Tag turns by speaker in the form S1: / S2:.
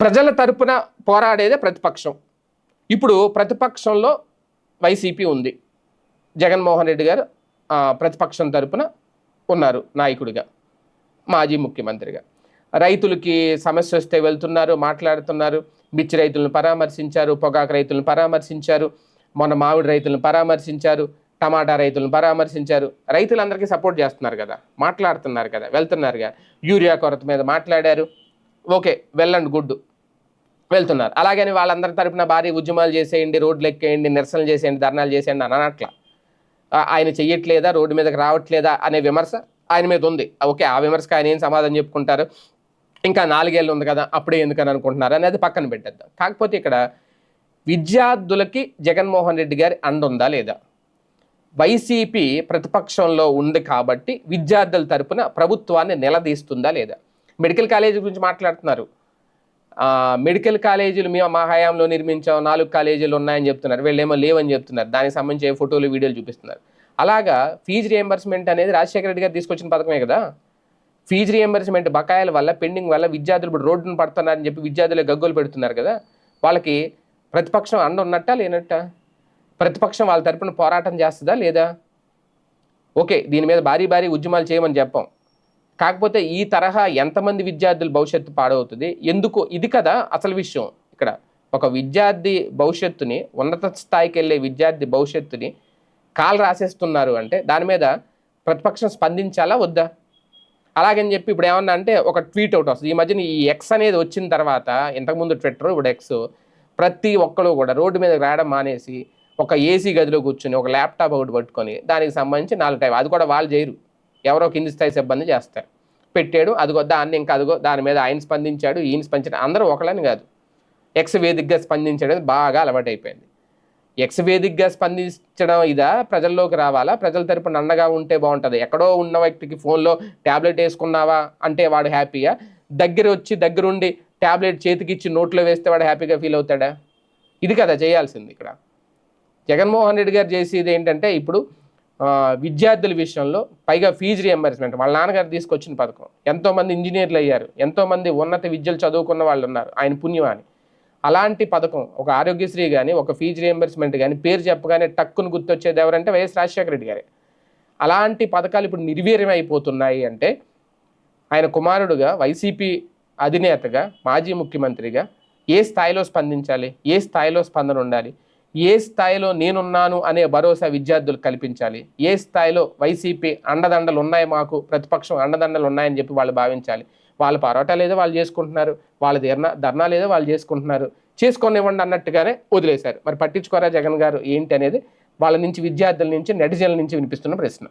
S1: ప్రజల తరపున పోరాడేదే ప్రతిపక్షం. ఇప్పుడు ప్రతిపక్షంలో వైసీపీ ఉంది. జగన్మోహన్ రెడ్డి గారు ప్రతిపక్షం తరపున ఉన్నారు నాయకుడిగా మాజీ ముఖ్యమంత్రిగా. రైతులకి సమస్య వస్తే వెళ్తున్నారు మాట్లాడుతున్నారు. మిర్చి రైతులను పరామర్శించారు పొగాకు రైతులను పరామర్శించారు మొన్న మామిడి రైతులను పరామర్శించారు టమాటా రైతులను పరామర్శించారు. రైతులందరికీ సపోర్ట్ చేస్తున్నారు కదా మాట్లాడుతున్నారు కదా వెళ్తున్నారు కదా. యూరియా కొరత మీద మాట్లాడారు. ఓకే వెల్ అండ్ వెళ్తున్నారు. అలాగని వాళ్ళందరి తరపున భారీ ఉద్యమాలు చేసేయండి రోడ్లు ఎక్కేయండి నిరసనలు చేసేయండి ధర్నాలు చేసేయండి అని అనట్లా. ఆయన చెయ్యట్లేదా రోడ్డు మీదకి రావట్లేదా అనే విమర్శ ఆయన మీద ఉంది. ఓకే ఆ విమర్శకు ఆయన ఏం సమాధానం చెప్పుకుంటారు? ఇంకా నాలుగేళ్ళు ఉంది కదా అప్పుడే ఎందుకని అనుకుంటున్నారు అనేది పక్కన పెట్టేద్దాం. కాకపోతే ఇక్కడ విద్యార్థులకి జగన్మోహన్ రెడ్డి గారి అండ ఉందా లేదా? వైసీపీ ప్రతిపక్షంలో ఉంది కాబట్టి విద్యార్థుల తరపున ప్రభుత్వాన్ని నిలదీస్తుందా లేదా? మెడికల్ కాలేజీ గురించి మాట్లాడుతున్నారు. మెడికల్ కాలేజీలు మేము మా హయాంలో నిర్మించాం నాలుగు కాలేజీలు ఉన్నాయని చెప్తున్నారు వీళ్ళేమో లేవని చెప్తున్నారు దానికి సంబంధించి ఫోటోలు వీడియోలు చూపిస్తున్నారు. అలాగా ఫీజు రియంబర్స్మెంట్ అనేది రాజశేఖర రెడ్డి గారు తీసుకొచ్చిన పథకమే కదా? ఫీజు రియంబర్స్మెంట్ బకాయిల వల్ల పెండింగ్ వల్ల విద్యార్థులు ఇప్పుడు రోడ్డును పడుతున్నారని చెప్పి విద్యార్థులు గగ్గోలు పెడుతున్నారు కదా? వాళ్ళకి ప్రతిపక్షం అండ ఉన్నట్టా లేనట్ట? ప్రతిపక్షం వాళ్ళ తరపున పోరాటం చేస్తుందా లేదా? ఓకే దీని మీద భారీ భారీ ఉద్యమాలు చేయమని చెప్పాం. కాకపోతే ఈ తరహా ఎంతమంది విద్యార్థుల భవిష్యత్తు పాడవుతుంది? ఎందుకు? ఇది కదా అసలు విషయం. ఇక్కడ ఒక విద్యార్థి భవిష్యత్తుని ఉన్నత స్థాయికి వెళ్ళే విద్యార్థి భవిష్యత్తుని కాలు రాసేస్తున్నారు అంటే దాని మీద ప్రతిపక్షం స్పందించాలా వద్దా? అలాగని చెప్పి ఇప్పుడు ఏమన్నా అంటే ఒక ట్వీట్ అవుట్ వస్తుంది. ఈ మధ్యన ఈ ఎక్స్ అనేది వచ్చిన తర్వాత ఇంతకుముందు ట్విట్టర్ ఇప్పుడు ఎక్స్ ప్రతి ఒక్కరు కూడా రోడ్డు మీద రాయడం మానేసి ఒక ఏసీ గదిలో కూర్చొని ఒక ల్యాప్టాప్ ఒకటి పట్టుకొని దానికి సంబంధించి నాలుగు టైం అది కూడా వాళ్ళు చేయరు. ఎవరో కింది స్థాయి సిబ్బంది చేస్తారు. పెట్టాడు అదిగో దాన్ని ఇంకా అదిగో దాని మీద ఆయన స్పందించాడు ఈయన స్పందించాడు అందరూ ఒకళ్ళని కాదు. ఎక్స్ వేదికగా స్పందించడం బాగా అలవాటైపోయింది. ఎక్స్ వేదికగా స్పందించడం ఇదా? ప్రజల్లోకి రావాలా? ప్రజల తరపున అండగా ఉంటే బాగుంటుంది. ఎక్కడో ఉన్న వ్యక్తికి ఫోన్లో ట్యాబ్లెట్ వేసుకున్నావా? అంటే వాడు హ్యాపీయా? దగ్గర వచ్చి దగ్గరుండి ట్యాబ్లెట్ చేతికి ఇచ్చి నోట్లో వేస్తే వాడు హ్యాపీగా ఫీల్ అవుతాడా? ఇది కదా చేయాల్సింది ఇక్కడ. జగన్మోహన్ రెడ్డి గారు చేసేది ఏంటంటే ఇప్పుడు విద్యార్థుల విషయంలో పైగా ఫీజు రియంబర్స్మెంట్ వాళ్ళ నాన్నగారు తీసుకొచ్చిన పథకం. ఎంతోమంది ఇంజనీర్లు అయ్యారు. ఎంతోమంది ఉన్నత విద్యలు చదువుకున్న వాళ్ళు ఉన్నారు. ఆయన పుణ్యమాని అలాంటి పథకం ఒక ఆరోగ్యశ్రీ కానీ ఒక ఫీజు రియంబర్స్మెంట్ కానీ పేరు చెప్పగానే టక్కును గుర్తొచ్చేది ఎవరంటే వైఎస్ రాజశేఖర రెడ్డి గారే. అలాంటి పథకాలు ఇప్పుడు నిర్వీర్యం అయిపోతున్నాయి అంటే ఆయన కుమారుడుగా వైసీపీ అధినేతగా మాజీ ముఖ్యమంత్రిగా ఏ స్థాయిలో స్పందించాలి? ఏ స్థాయిలో స్పందన ఉండాలి? ఏ స్థాయిలో నేనున్నాను అనే భరోసా విద్యార్థులు కల్పించాలి. ఏ స్థాయిలో వైసీపీ అండదండలు ఉన్నాయి మాకు ప్రతిపక్షం అండదండలు ఉన్నాయని చెప్పి వాళ్ళు భావించాలి. వాళ్ళ పరోటాలు ఏదో వాళ్ళు చేసుకుంటున్నారు వాళ్ళ ధర్నా ధర్నాలు ఏదో వాళ్ళు చేసుకుంటున్నారు. చేసుకొనివ్వండి అన్నట్టుగానే వదిలేశారు. మరి పట్టించుకోరా జగన్ గారు? ఏంటి అనేది వాళ్ళ నుంచి విద్యార్థుల నుంచి నెటిజన్ల నుంచి వినిపిస్తున్న ప్రశ్న.